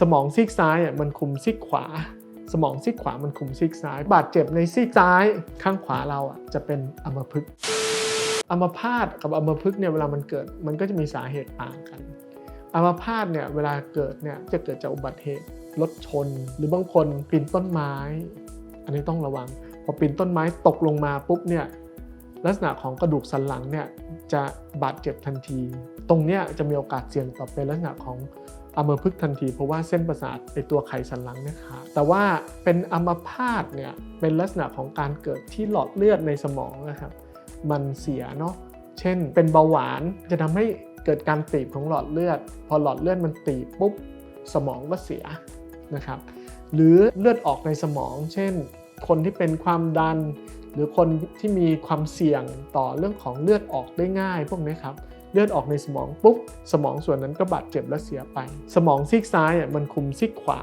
สมองซีกซ้ายอะมันคุมซีกขวา สมองซีกขวามันคุมซีกซ้าย บาดเจ็บในซีกซ้ายข้างขวาเราอะจะเป็นอัมพฤกษ์อัมพาตกับอัมพฤกษ์เนี่ยเวลามันเกิดมันก็จะมีสาเหตุต่างกันอัมพาตเนี่ยเวลาเกิดเนี่ยจะเกิดจากอุบัติเหตุรถชน หรือบางคนปีนต้นไม้ อันนี้ต้องระวัง พอปีนต้นไม้ตกลงมาปุ๊บเนี่ยลักษณะของกระดูกสันหลังเนี่ยจะบาดเจ็บทันที ตรงเนี้ยจะมีโอกาสเสี่ยงต่อเป็นลักษณะของ อัมพฤกษ์ทันที เพราะว่าเส้นประสาทในตัวไขสันหลังเนี่ยขาดแต่ว่าเป็นอัมพาตเนี่ยเป็นลักษณะของการเกิดที่หลอดเลือดในสมองนะครับมันเสียเนาะเช่น เป็นเบาหวานจะทำให้เกิดการตีบของหลอดเลือด พอหลอดเลือดมันตีบปุ๊บสมองก็เสียนะครับหรือเลือดออกในสมอง เช่น คนที่เป็นความดัน หรือคนที่มีความเสี่ยงต่อเรื่องของเลือดออกได้ง่ายพวกนี้ครับ เลือดออกในสมองปุ๊บสมองส่วนนั้นก็บาดเจ็บและเสียไป สมองซีกซ้ายอะมันคุมซีกขวา